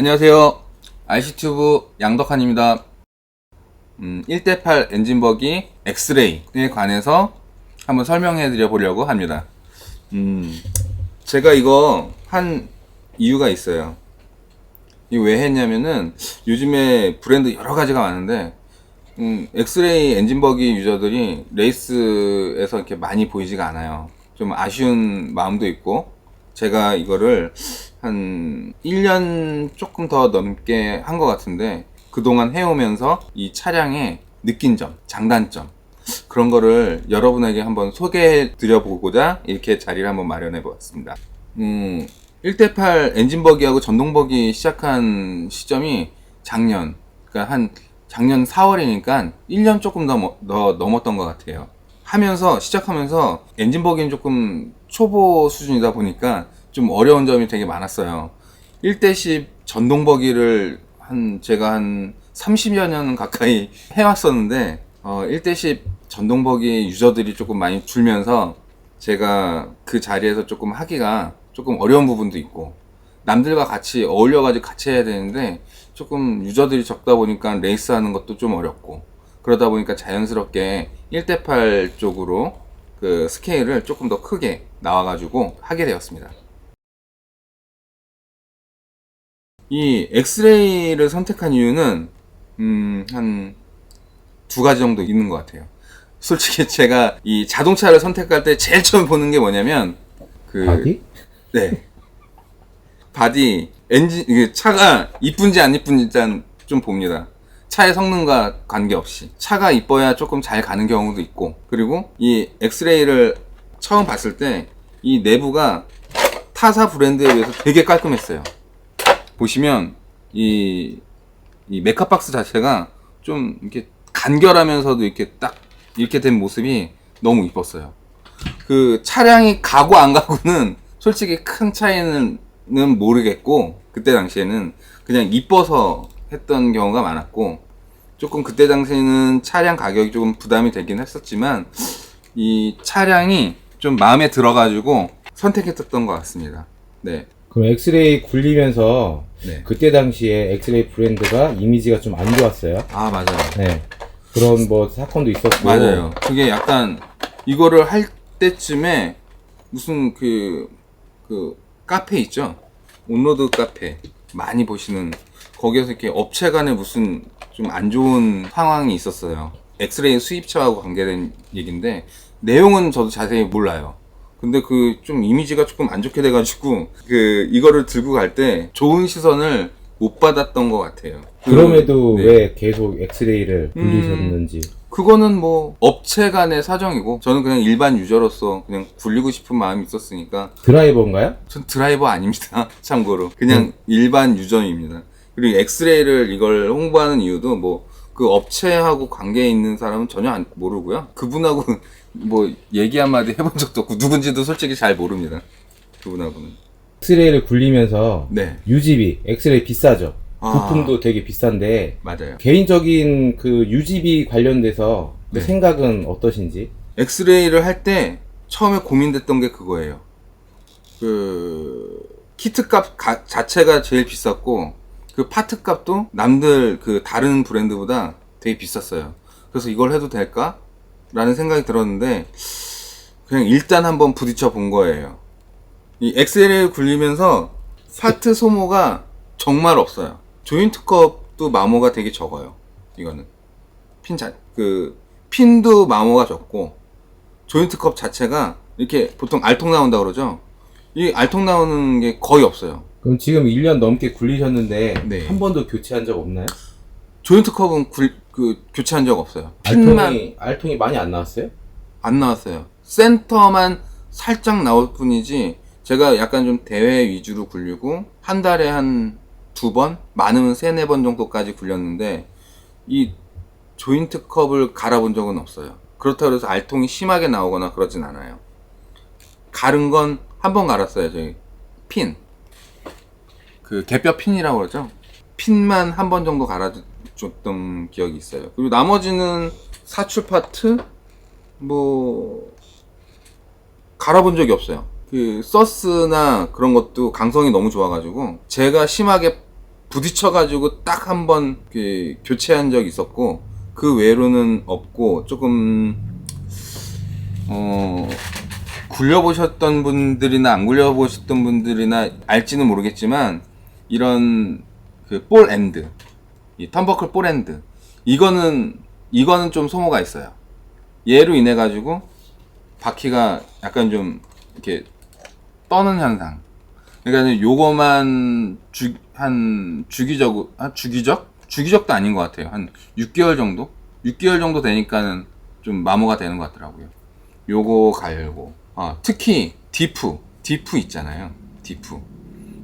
안녕하세요. IC튜브 양덕환입니다. 음, 1대8 엔진버기 엑스레이에 관해서 한번 설명해 드려 보려고 합니다. 음, 제가 이거 한 이유가 있어요. 이왜 했냐면은 요즘에 브랜드 여러 가지가 많은데 음, 엑스레이 엔진버기 유저들이 레이스에서 이렇게 많이 보이지가 않아요. 좀 아쉬운 마음도 있고 제가 이거를 한 1년 조금 더 넘게 한 것 같은데 그동안 해오면서 이 차량의 느낀 점, 장단점 그런 거를 여러분에게 한번 소개해 드려보고자 이렇게 자리를 한번 마련해 보았습니다. 음, 1대8 엔진버기하고 전동버기 시작한 시점이 작년, 그러니까 한 작년 4월이니까 1년 조금 더, 뭐- 더 넘었던 것 같아요. 하면서, 시작하면서 엔진버기는 조금 초보 수준이다 보니까 좀 어려운 점이 되게 많았어요. 1대10 전동버기를 한, 제가 한 30여 년 가까이 해왔었는데, 어, 1대10 전동버기 유저들이 조금 많이 줄면서 제가 그 자리에서 조금 하기가 조금 어려운 부분도 있고, 남들과 같이 어울려가지고 같이 해야 되는데, 조금 유저들이 적다 보니까 레이스 하는 것도 좀 어렵고, 그러다 보니까 자연스럽게 1대8 쪽으로 그 스케일을 조금 더 크게 나와가지고 하게 되었습니다. 이 엑스레이를 선택한 이유는 음, 한 두 가지 정도 있는 것 같아요. 솔직히 제가 이 자동차를 선택할 때 제일 처음 보는 게 뭐냐면 그 바디? 네 바디 엔진 이게 차가 이쁜지 안 이쁜지 일단 좀 봅니다. 차의 성능과 관계없이 차가 이뻐야 조금 잘 가는 경우도 있고 그리고 이 엑스레이를 처음 봤을 때 이 내부가 타사 브랜드에 비해서 되게 깔끔했어요. 보시면 이, 이 메카박스 자체가 좀 이렇게 간결하면서도 이렇게 딱 이렇게 된 모습이 너무 이뻤어요. 그 차량이 가고 안 가고는 솔직히 큰 차이는 는 모르겠고 그때 당시에는 그냥 이뻐서 했던 경우가 많았고 조금 그때 당시에는 차량 가격이 조금 부담이 되긴 했었지만 이 차량이 좀 마음에 들어가지고 선택했었던 것 같습니다. 네. 그럼 엑스레이 굴리면서 네. 그때 당시에 엑스레이 브랜드가 이미지가 좀 안 좋았어요. 아 맞아요. 네. 그런 뭐 사건도 있었고. 맞아요. 그게 약간 이거를 할 때쯤에 무슨 그, 그 카페 있죠? 온로드 카페 많이 보시는 거기에서 이렇게 업체 간에 무슨 좀 안 좋은 상황이 있었어요. 엑스레이 수입처하고 관계된 얘기인데 내용은 저도 자세히 몰라요. 근데 그 좀 이미지가 조금 안 좋게 돼가지고 그 이거를 들고 갈 때 좋은 시선을 못 받았던 것 같아요. 그- 그럼에도 네. 왜 계속 엑스레이를 굴리셨는지. 그거는 뭐 업체 간의 사정이고 저는 그냥 일반 유저로서 그냥 굴리고 싶은 마음이 있었으니까 드라이버인가요? 전 드라이버 아닙니다. 참고로 그냥 일반 유저입니다. 그리고 엑스레이를 이걸 홍보하는 이유도 뭐 그 업체하고 관계 있는 사람은 전혀 안, 모르고요. 그분하고 뭐 얘기 한마디 해본 적도 없고 누군지도 솔직히 잘 모릅니다. 그분하고는. 엑스레이를 굴리면서 네, 유지비, 엑스레이 비싸죠. 아. 부품도 되게 비싼데 맞아요. 개인적인 그 유지비 관련돼서 그 네. 생각은 어떠신지? 엑스레이를 할 때 처음에 고민됐던 게 그거예요. 그 키트 값 가- 자체가 제일 비쌌고 그 파트 값도 남들 그 다른 브랜드보다 되게 비쌌어요. 그래서 이걸 해도 될까? 라는 생각이 들었는데 그냥 일단 한번 부딪혀 본 거예요. 이 엑스레이를 굴리면서 파트 소모가 정말 없어요. 조인트 컵도 마모가 되게 적어요. 이거는 핀 자, 그 핀도 마모가 적고 조인트 컵 자체가 이렇게 보통 알통 나온다 그러죠. 이 알통 나오는 게 거의 없어요. 그럼 지금 1년 넘게 굴리셨는데 네. 한 번도 교체한 적 없나요? 조인트 컵은 굴- 그 교체한 적 없어요. 핀만 알통이 알통이 많이 안 나왔어요? 안 나왔어요. 센터만 살짝 나올 뿐이지 제가 약간 좀 대회 위주로 굴리고 한 달에 한 두 번, 많으면 세네 번 정도까지 굴렸는데 이 조인트 컵을 갈아본 적은 없어요. 그렇다고 해서 알통이 심하게 나오거나 그러진 않아요. 갈은 건 한 번 갈았어요, 저희. 핀. 그 개뼈 핀이라고 그러죠. 핀만 한 번 정도 갈아줬던 기억이 있어요. 그리고 나머지는 사출 파트, 뭐 갈아본 적이 없어요. 그 서스나 그런 것도 강성이 너무 좋아가지고 제가 심하게 부딪혀가지고 딱 한 번 그 교체한 적 있었고 그 외로는 없고 조금 어 굴려보셨던 분들이나 안 굴려보셨던 분들이나 알지는 모르겠지만 이런 그 볼 엔드 이 텀버클 볼 엔드 이거는 이거는 좀 소모가 있어요. 얘로 인해 가지고 바퀴가 약간 좀 이렇게 떠는 현상. 그러니까 요거만 주, 한 주기적 한 주기적? 주기적도 아닌 것 같아요. 한 6개월 정도? 6개월 정도 되니까는 좀 마모가 되는 것 같더라고요. 요거 갈고. 아, 특히 디프. 디프 있잖아요. 디프.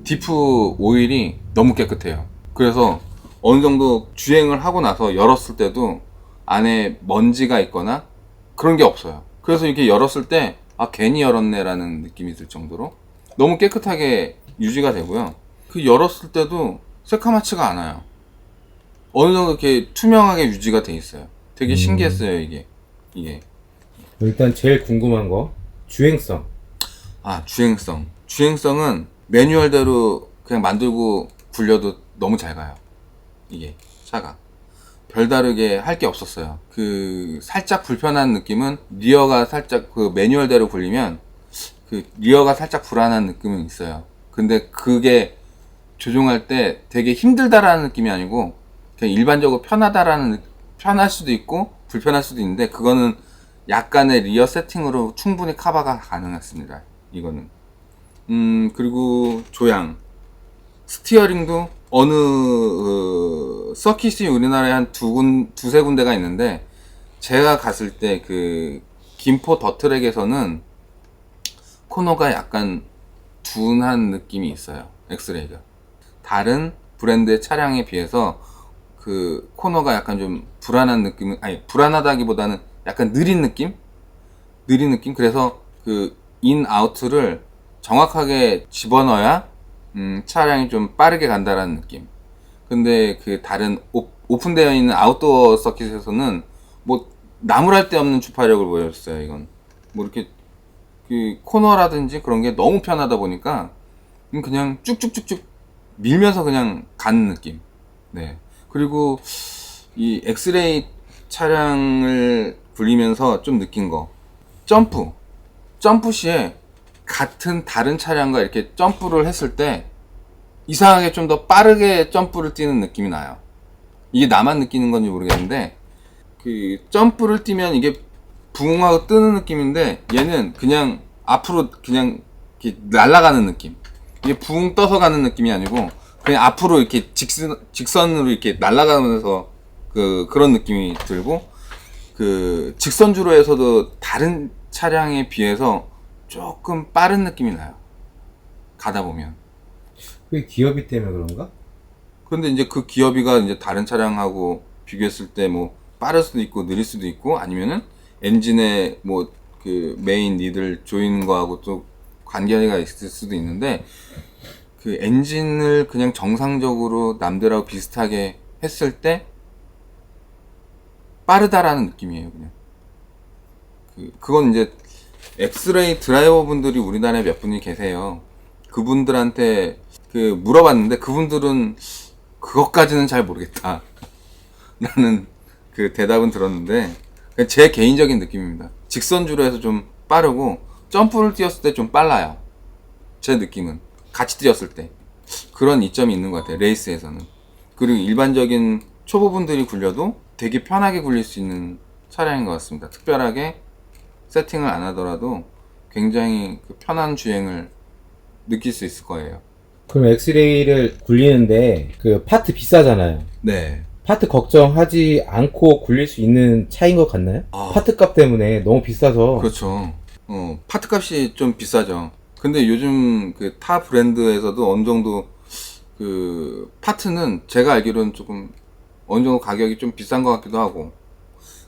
디프 오일이 너무 깨끗해요. 그래서 어느 정도 주행을 하고 나서 열었을 때도 안에 먼지가 있거나 그런 게 없어요. 그래서 이렇게 열었을 때 아 괜히 열었네라는 느낌이 들 정도로 너무 깨끗하게 유지가 되고요. 그 열었을 때도 새카맣지가 않아요. 어느 정도 이렇게 투명하게 유지가 돼 있어요. 되게 음. 신기했어요 이게. 이게. 일단 제일 궁금한 거 주행성. 아 주행성. 주행성은 매뉴얼대로 그냥 만들고 굴려도 너무 잘 가요. 이게 차가 별다르게 할 게 없었어요 그 살짝 불편한 느낌은 리어가 살짝 그 매뉴얼대로 굴리면 그 리어가 살짝 불안한 느낌은 있어요 근데 그게 조종할 때 되게 힘들다라는 느낌이 아니고 그냥 일반적으로 편하다라는 느- 편할 수도 있고 불편할 수도 있는데 그거는 약간의 리어 세팅으로 충분히 커버가 가능했습니다. 이거는. 음, 그리고 조향. 스티어링도 어느, 어, 서킷이 우리나라에 한 두 군, 두세 군데가 있는데, 제가 갔을 때 그, 김포 더트랙에서는 코너가 약간 둔한 느낌이 있어요. 엑스레이가. 다른 브랜드의 차량에 비해서 그 코너가 약간 좀 불안한 느낌은, 아니, 불안하다기보다는 약간 느린 느낌? 느린 느낌? 그래서 그 인, 아우트를 정확하게 집어넣어야 음, 차량이 좀 빠르게 간다라는 느낌. 근데 그 다른 오, 오픈되어 있는 아웃도어 서킷에서는 뭐 나무랄 데 없는 주파력을 보여줬어요, 이건. 뭐 이렇게 그 코너라든지 그런 게 너무 편하다 보니까 그냥 쭉쭉쭉쭉 밀면서 그냥 가는 느낌. 네. 그리고 이 엑스레이 차량을 굴리면서 좀 느낀 거. 점프. 점프 시에 같은 다른 차량과 이렇게 점프를 했을 때 이상하게 좀 더 빠르게 점프를 뛰는 느낌이 나요. 이게 나만 느끼는 건지 모르겠는데 그 점프를 뛰면 이게 붕하고 뜨는 느낌인데 얘는 그냥 앞으로 그냥 이렇게 날아가는 느낌. 이게 붕 떠서 가는 느낌이 아니고 그냥 앞으로 이렇게 직선 직선으로 이렇게 날아가면서 그 그런 느낌이 들고 그 직선주로에서도 다른 차량에 비해서 조금 빠른 느낌이 나요. 가다 보면. 그게 기업이 때문에 그런가? 근데 이제 그 기어비가 이제 다른 차량하고 비교했을 때 뭐 빠를 수도 있고 느릴 수도 있고 아니면은 엔진의 뭐 그 메인 니들 조이는 거하고 또 관계가 있을 수도 있는데 그 엔진을 그냥 정상적으로 남들하고 비슷하게 했을 때 빠르다라는 느낌이에요 그냥 그 그건 이제 엑스레이 드라이버 분들이 우리나라에 몇 분이 계세요 그분들한테 그 물어봤는데 그분들은 그것까지는 잘 모르겠다. 라는 그 대답은 들었는데 제 개인적인 느낌입니다. 직선주로 해서 좀 빠르고 점프를 뛰었을 때 좀 빨라요. 제 느낌은 같이 뛰었을 때 그런 이점이 있는 것 같아요. 레이스에서는 그리고 일반적인 초보분들이 굴려도 되게 편하게 굴릴 수 있는 차량인 것 같습니다. 특별하게 세팅을 안 하더라도 굉장히 그 편한 주행을 느낄 수 있을 거예요. 그럼 엑스레이를 굴리는데 그 파트 비싸잖아요. 네. 파트 걱정하지 않고 굴릴 수 있는 차인 것 같나요? 아. 파트 값 때문에 너무 비싸서 그렇죠. 어, 파트 값이 좀 비싸죠. 근데 요즘 그 타 브랜드에서도 어느 정도 그 파트는 제가 알기로는 조금 어느 정도 가격이 좀 비싼 것 같기도 하고.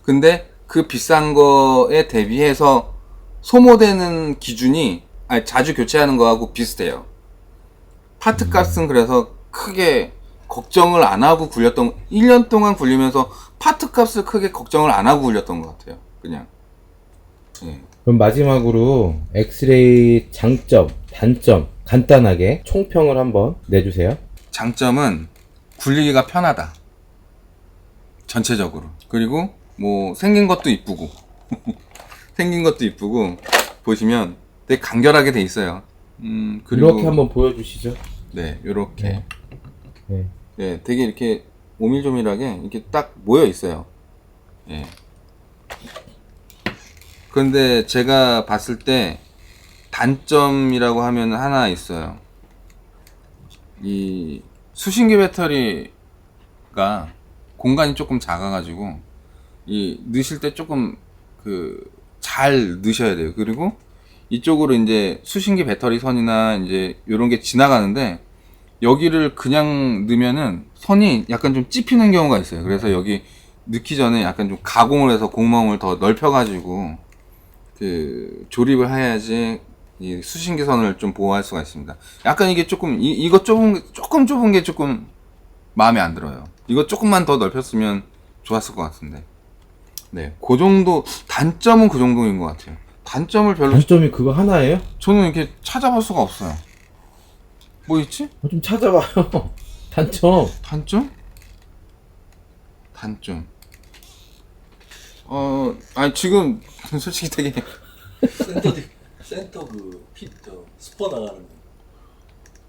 근데 그 비싼 거에 대비해서 소모되는 기준이 아니, 자주 교체하는 거하고 비슷해요. 파트 값은 그래서 크게 걱정을 안 하고 굴렸던 1년 동안 굴리면서 파트 값을 크게 걱정을 안 하고 굴렸던 것 같아요. 그냥. 예. 그럼 마지막으로 엑스레이 장점, 단점 간단하게 총평을 한번 내주세요. 장점은 굴리기가 편하다. 전체적으로. 그리고 뭐 생긴 것도 이쁘고 생긴 것도 이쁘고 보시면 되게 간결하게 돼 있어요. 음 그리고 이렇게 한번 보여주시죠. 네 요렇게 네. 네 되게 이렇게 오밀조밀하게 이렇게 딱 모여 있어요. 예. 그런데 제가 봤을 때 단점이라고 하면 하나 있어요. 이 수신기 배터리가 공간이 조금 작아가지고 이 넣으실 때 조금 그 잘 넣으셔야 돼요. 그리고 이쪽으로 이제 수신기 배터리 선이나 이제 이런 게 지나가는데 여기를 그냥 넣으면은 선이 약간 좀 찝히는 경우가 있어요. 그래서 여기 넣기 전에 약간 좀 가공을 해서 공멍을 더 넓혀가지고 그 조립을 해야지 이 수신기 선을 좀 보호할 수가 있습니다. 약간 이게 조금 이, 이거 게- 조금 좁은 게 조금 마음에 안 들어요. 이거 조금만 더 넓혔으면 좋았을 것 같은데. 네, 그 정도 단점은 그 정도인 것 같아요. 단점을 별로 단점이 그거 하나예요? 저는 이렇게 찾아볼 수가 없어요. 뭐 있지? 어, 좀 찾아봐요. 단점. 단점? 단점. 어, 아니 지금 솔직히 되게 센터 디- 센터 그핏저 스퍼 나가는 거.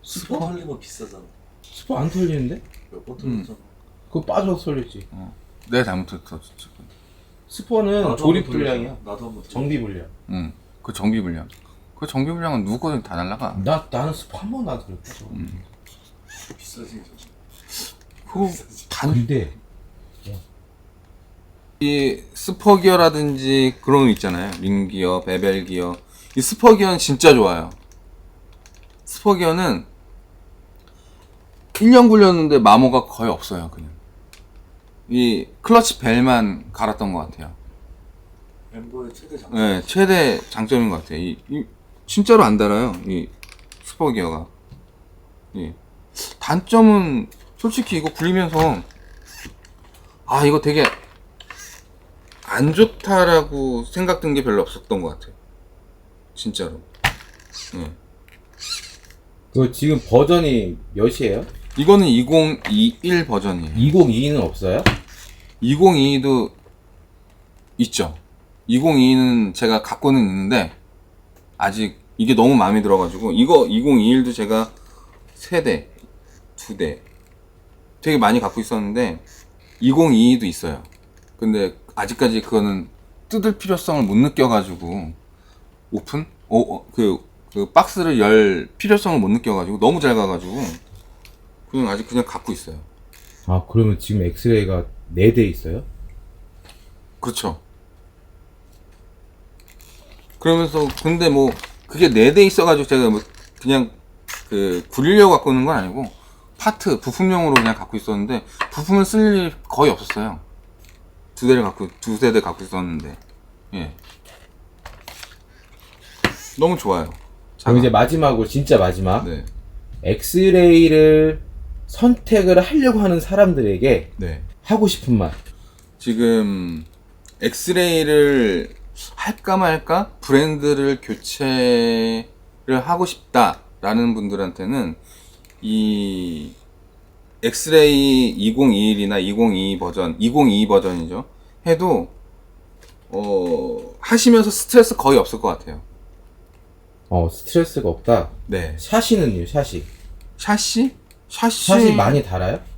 스퍼? 털리면 비싸잖아. 스포 안 털리는데? 몇번 음. 털렸잖아. 그거 빠져서 털리지. 내 잘못했어. 진짜. 스포는 조립. 불량이야. 나도 한번. 정비 불량. 응. 그 정비 불량. 그 정비 불량은 누구 거든 다 날라가. 나 나는 스포 한 번도 안 털렸어. 비싸지. 그 단, 근데 이 스퍼기어라든지 그런 거 있잖아요. 링기어, 베벨기어. 이 스퍼기어는 진짜 좋아요. 스퍼기어는 1년 굴렸는데 마모가 거의 없어요, 그냥. 이 클러치 벨만 갈았던 것 같아요. 멤버의 최대 장점. 네, 최대 장점인 것 같아요. 이, 이 진짜로 안 달아요. 이 스퍼기어가. 예. 단점은 솔직히 이거 굴리면서 아 이거 되게 안 좋다라고 생각든 게 별로 없었던 것 같아요. 진짜로. 예. 그 지금 버전이 몇이에요? 이거는 2021 버전이에요. 2022는 없어요? 2022도 있죠. 2022는 제가 갖고는 있는데 아직 이게 너무 마음에 들어가지고 이거 2021도 제가 세 대, 두 대 되게 많이 갖고 있었는데 2022도 있어요. 근데 아직까지 그거는 뜯을 필요성을 못 느껴가지고 오픈? 어, 어, 그, 그 박스를 열 필요성을 못 느껴가지고 너무 잘 가가지고 그냥 아직 그냥 갖고 있어요. 아 그러면 지금 엑스레이가 4대 있어요? 그렇죠. 그러면서 근데 뭐 그게 네 대 있어가지고 제가 뭐 그냥 그 굴리려고 갖고 있는 건 아니고 파트 부품용으로 그냥 갖고 있었는데 부품을 쓸 일이 거의 없었어요. 두 대를 갖고 두 세 대 갖고 있었는데 예 너무 좋아요. 그럼 이제 마지막으로 진짜 마지막 네 엑스레이를 선택을 하려고 하는 사람들에게 네. 하고 싶은 말 지금 엑스레이를 할까 말까 브랜드를 교체를 하고 싶다라는 분들한테는 이 엑스레이 2021이나 2022 버전, 2022 버전이죠. 해도 어 하시면서 스트레스 거의 없을 것 같아요. 어 스트레스가 없다 네. 샤시는요 샤시 샤시? 샤시 샤시 많이 달아요?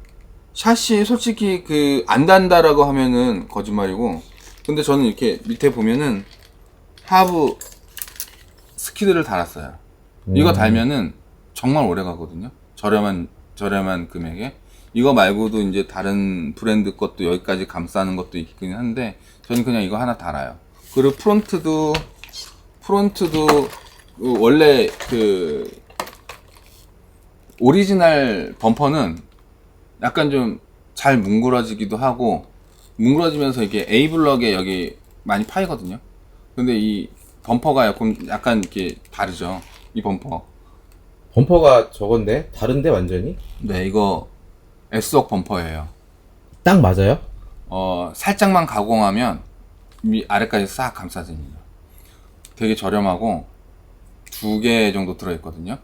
샤시 솔직히 그 안 단다라고 하면은 거짓말이고 근데 저는 이렇게 밑에 보면은 하부 스키드를 달았어요. 이거 음. 달면은 정말 오래 가거든요. 저렴한 저렴한 금액에. 이거 말고도 이제 다른 브랜드 것도 여기까지 감싸는 것도 있긴 한데 저는 그냥 이거 하나 달아요. 그리고 프론트도 프론트도 그 원래 그 오리지널 범퍼는 약간 좀 잘 뭉그러지기도 하고 뭉그러지면서 이게 A 블럭에 여기 많이 파이거든요. 근데 이 범퍼가 약간 약간 이렇게 다르죠. 이 범퍼. 범퍼가 저건데 다른데 완전히? 네, 이거 S옥 범퍼예요. 딱 맞아요? 어, 살짝만 가공하면 위 아래까지 싹 감싸집니다. 되게 저렴하고 두 개 정도 들어 있거든요.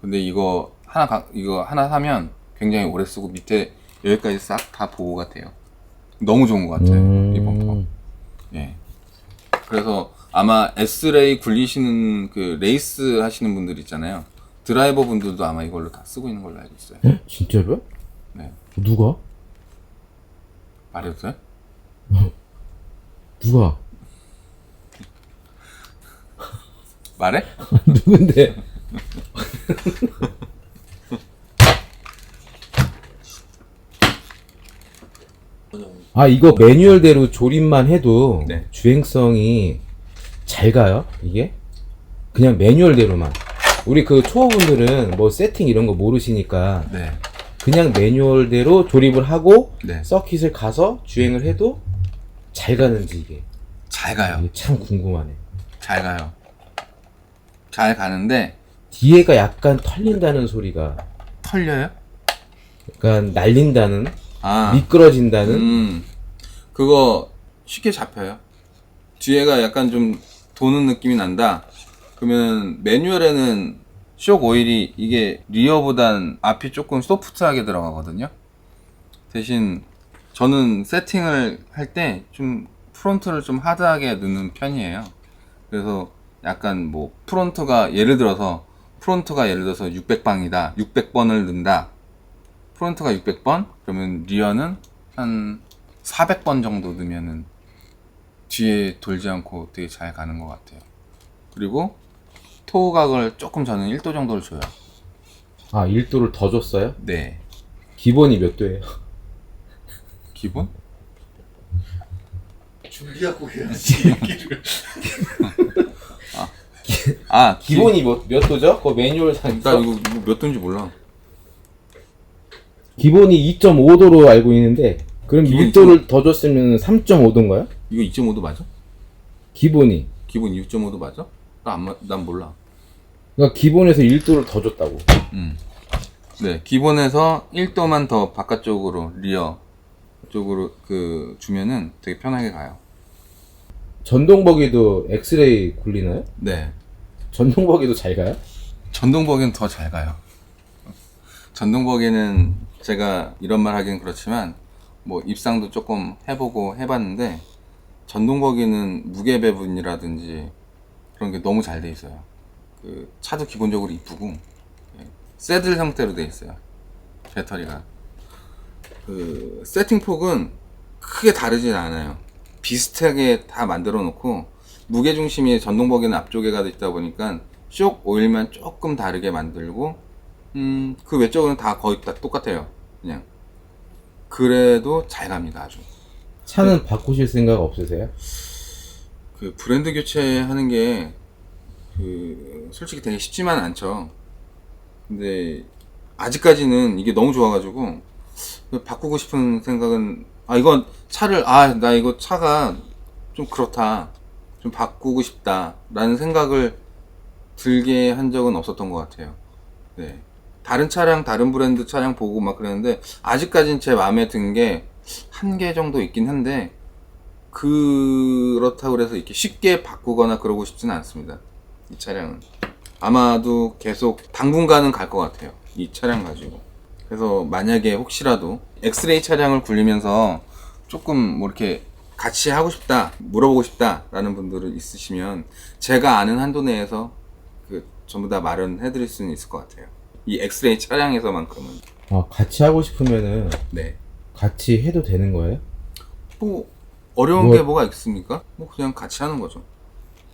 근데 이거 하나 가- 이거 하나 사면 굉장히 오래 쓰고 밑에 여기까지 싹 다 보호가 돼요. 너무 좋은 것 같아요. 이 범퍼. 음, 예. 그래서 아마 S레이 굴리시는 그 레이스 하시는 분들 있잖아요. 드라이버 분들도 아마 이걸로 다 쓰고 있는 걸로 알고 있어요. 에? 진짜로요? 네. 누가? 말해도 돼요? 누가? 말해? 누군데? 그냥 아 이거 매뉴얼대로 조립만 해도 네. 주행성이 잘 가요? 이게? 그냥 매뉴얼대로만. 우리 그 초보분들은 뭐 세팅 이런 거 모르시니까 네. 그냥 매뉴얼대로 조립을 하고 네. 서킷을 가서 주행을 해도 잘 가는지 이게, 잘 가요. 이게 참 궁금하네. 잘 가요. 잘 가는데 뒤에가 약간 털린다는 소리가 털려요? 약간 날린다는 아. 미끄러진다는 음. 그거 쉽게 잡혀요. 뒤에가 약간 좀 도는 느낌이 난다. 그러면 매뉴얼에는 쇼크 오일이 이게 리어보단 앞이 조금 소프트하게 들어가거든요. 대신 저는 세팅을 할 때 좀 프론트를 좀 하드하게 넣는 편이에요. 그래서 약간 뭐 프론트가 예를 들어서 프론트가 예를 들어서 600방이다. 600번을 넣는다. 프론트가 600번? 그러면 리어는 한 400번 정도 넣으면은 뒤에 돌지 않고 되게 잘 가는 것 같아요. 그리고 토각을 조금 저는 1도 정도를 줘요. 아 1도를 더 줬어요? 네. 기본이 몇 도예요? 기본? 준비하고 해야지 얘기를. 아, 기- 기본이 몇, 몇 도죠? 그 매뉴얼상 나 이거, 이거 몇 도인지 몰라. 기본이 2.5도로 알고 있는데 그럼 기본이 1도를 더 줬으면 3.5도인가요? 이거 2.5도 맞아? 기본이 기본 2.5도 맞아? 나 안, 마- 난 몰라. 그러니까 기본에서 1도를 더 줬다고 음. 네, 기본에서 1도만 더 바깥쪽으로, 리어 쪽으로 그, 주면은 되게 편하게 가요. 전동버기도 엑스레이 굴리나요? 네. 전동버기도 잘 가요? 전동버기는 더 잘 가요. 전동버기는 제가 이런 말 하기는 그렇지만 뭐 입상도 조금 해보고 해봤는데 전동버기는 무게 배분이라든지 그런 게 너무 잘 돼 있어요. 그 차도 기본적으로 이쁘고 예, 새들 형태로 돼 있어요. 배터리가 그 세팅 폭은 크게 다르진 않아요. 비슷하게 다 만들어 놓고 무게 중심이 전동버기는 앞쪽에 가 있다 보니까 쇼 오일만 조금 다르게 만들고 음, 그 외적으로는 다 거의 다 똑같아요. 그냥 그래도 잘 갑니다 아주. 차는 바꾸실 생각 없으세요? 그 브랜드 교체하는 게그 솔직히 되게 쉽지만 않죠. 근데 아직까지는 이게 너무 좋아가지고 바꾸고 싶은 생각은 아 이건 차를 아 나 이거 차가 좀 그렇다 좀 바꾸고 싶다라는 생각을 들게 한 적은 없었던 것 같아요. 네. 다른 차량, 다른 브랜드 차량 보고 막 그랬는데, 아직까진 제 마음에 든 게 한 개 정도 있긴 한데, 그렇다고 그래서 이렇게 쉽게 바꾸거나 그러고 싶지는 않습니다. 이 차량은. 아마도 계속 당분간은 갈 것 같아요. 이 차량 가지고. 그래서 만약에 혹시라도 엑스레이 차량을 굴리면서 조금 뭐 이렇게 같이 하고 싶다, 물어보고 싶다라는 분들은 있으시면 제가 아는 한도 내에서 그 전부 다 마련해 드릴 수는 있을 것 같아요. 이 엑스레이 차량에서만큼은. 아 같이 하고 싶으면은 네. 같이 해도 되는 거예요? 뭐 어려운 뭐- 게 뭐가 있습니까? 뭐 그냥 같이 하는 거죠.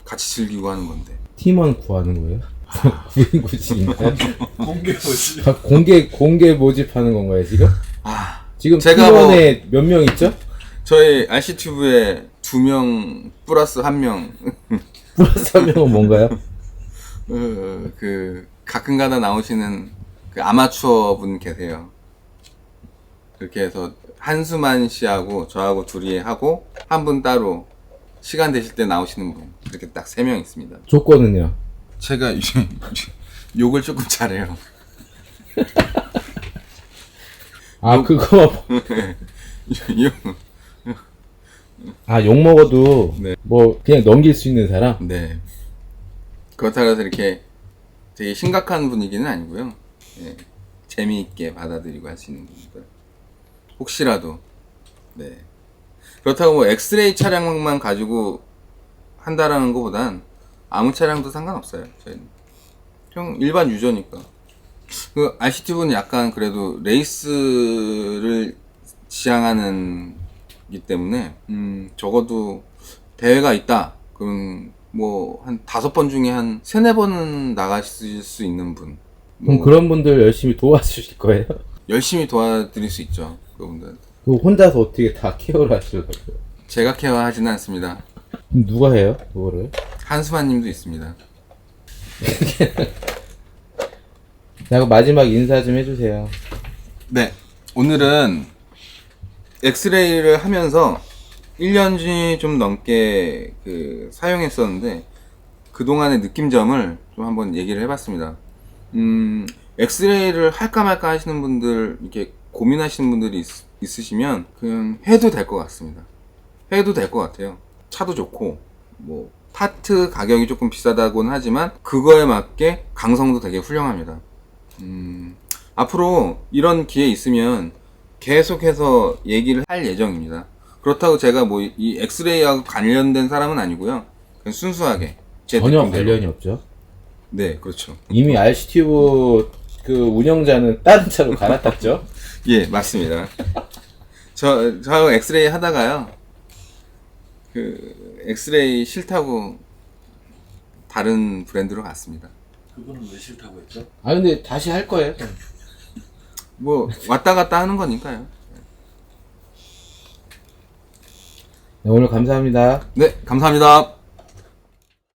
같이 즐기고 하는 건데. 팀원 구하는 거예요? 구인 구직인가요? 공개 뭐지? 다 공개 공개 모집하는 건가요 지금? 아, 지금 제가 팀원에 몇 명 있죠? 저희 RC튜브에 두 명 플러스 한 명, 플러스 한 명은 뭔가요? 어, 그 가끔가다 나오시는 그 아마추어 분 계세요. 그렇게 해서 한수만 씨하고 저하고 둘이 하고 한 분 따로 시간 되실 때 나오시는 분 이렇게 딱 세 명 있습니다. 조건은요? 제가 이제 욕을 조금 잘해요. 아 그거 욕, 아 욕 먹어도 네. 뭐 그냥 넘길 수 있는 사람? 네. 그렇다고 해서 이렇게 되게 심각한 분위기는 아니고요. 예. 재미있게 받아들이고 하시는 분들 혹시라도 네 그렇다고 뭐 엑스레이 차량만 가지고 한다라는 것보단 아무 차량도 상관없어요 저희는 형 일반 유저니까 그 RCTV는 약간 그래도 레이스를 지향하는 기 때문에 음 적어도 대회가 있다 그럼 뭐 한 다섯 번 중에 한 세네 번은 나가실 수 있는 분 그럼 뭐 그런 분들 열심히 도와주실 거예요? 열심히 도와드릴 수 있죠 그분들 그 혼자서 어떻게 다 케어를 하시려고요? 제가 케어하지는 않습니다 그럼 누가 해요? 그거를? 한수만님도 있습니다 자, 그럼 마지막 인사 좀 해주세요. 네 오늘은 엑스레이를 하면서 1년이 좀 넘게 그 사용했었는데 그동안의 느낌점을 좀 한번 얘기를 해봤습니다. 음, 엑스레이를 할까 말까 하시는 분들, 이렇게 고민하시는 분들이 있, 있으시면 그냥 해도 될 것 같습니다. 해도 될 것 같아요. 차도 좋고, 뭐, 파트 가격이 조금 비싸다고는 하지만 그거에 맞게 강성도 되게 훌륭합니다. 음, 앞으로 이런 기회 있으면 계속해서 얘기를 할 예정입니다. 그렇다고 제가 뭐 이 엑스레이하고 관련된 사람은 아니고요. 그냥 순수하게 제 전혀 느낌대로. 관련이 없죠. 네, 그렇죠. 이미 RC튜브 그 운영자는 다른 차로 갈아탔죠. 예, 맞습니다. 저, 저 엑스레이 하다가요. 그 엑스레이 싫다고 다른 브랜드로 갔습니다. 그분은 왜 싫다고 했죠? 아 근데 다시 할 거예요. 뭐 왔다 갔다 하는 거니까요. 네, 오늘 감사합니다. 네, 감사합니다.